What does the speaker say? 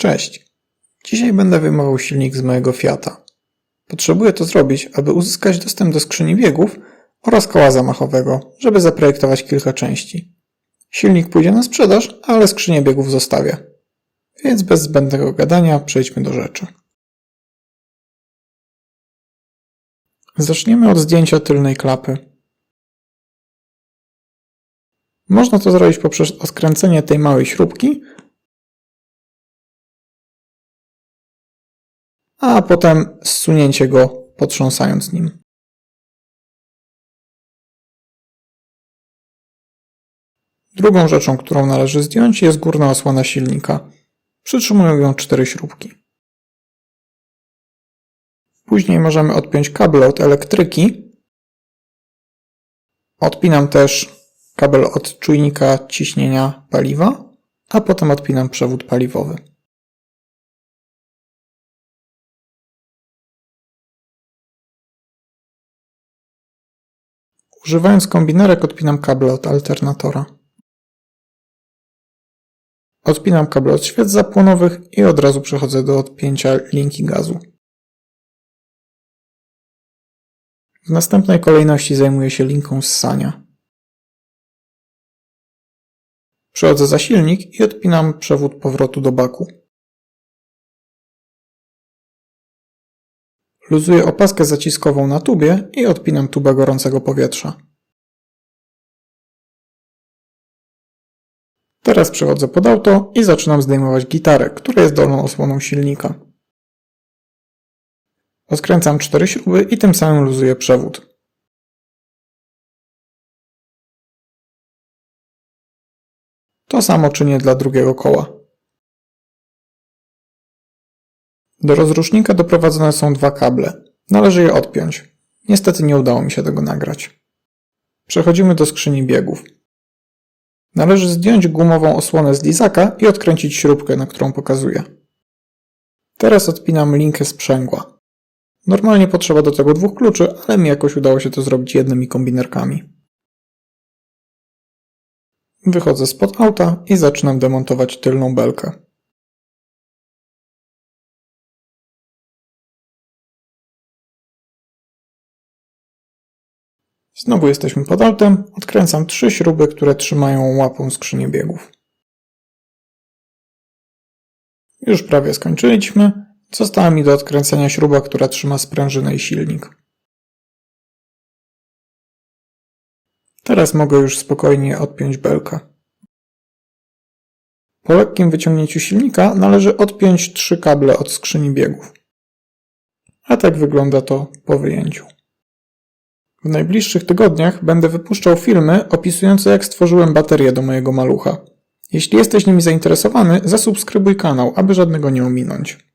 Cześć. Dzisiaj będę wyjmował silnik z mojego Fiata. Potrzebuję to zrobić, aby uzyskać dostęp do skrzyni biegów oraz koła zamachowego, żeby zaprojektować kilka części. Silnik pójdzie na sprzedaż, ale skrzynię biegów zostawię. Więc bez zbędnego gadania przejdźmy do rzeczy. Zaczniemy od zdjęcia tylnej klapy. Można to zrobić poprzez odkręcenie tej małej śrubki, a potem zsunięcie go potrząsając nim. Drugą rzeczą, którą należy zdjąć jest górna osłona silnika. Przytrzymują ją cztery śrubki. Później możemy odpiąć kable od elektryki. Odpinam też kabel od czujnika ciśnienia paliwa, a potem odpinam przewód paliwowy. Używając kombinerek odpinam kable od alternatora. Odpinam kable od świec zapłonowych i od razu przechodzę do odpięcia linki gazu. W następnej kolejności zajmuję się linką ssania. Przechodzę za silnik i odpinam przewód powrotu do baku. Luzuję opaskę zaciskową na tubie i odpinam tubę gorącego powietrza. Teraz przechodzę pod auto i zaczynam zdejmować gitarę, która jest dolną osłoną silnika. Odkręcam cztery śruby i tym samym luzuję przewód. To samo czynię dla drugiego koła. Do rozrusznika doprowadzone są dwa kable. Należy je odpiąć. Niestety nie udało mi się tego nagrać. Przechodzimy do skrzyni biegów. Należy zdjąć gumową osłonę z lizaka i odkręcić śrubkę, na którą pokazuję. Teraz odpinam linkę sprzęgła. Normalnie potrzeba do tego dwóch kluczy, ale mi jakoś udało się to zrobić jednymi kombinerkami. Wychodzę spod auta i zaczynam demontować tylną belkę. Znowu jesteśmy pod autem, odkręcam trzy śruby, które trzymają łapą skrzynię biegów. Już prawie skończyliśmy. Została mi do odkręcenia śruba, która trzyma sprężynę i silnik. Teraz mogę już spokojnie odpiąć belkę. Po lekkim wyciągnięciu silnika należy odpiąć trzy kable od skrzyni biegów. A tak wygląda to po wyjęciu. W najbliższych tygodniach będę wypuszczał filmy opisujące jak stworzyłem baterię do mojego malucha. Jeśli jesteś nimi zainteresowany, zasubskrybuj kanał, aby żadnego nie ominąć.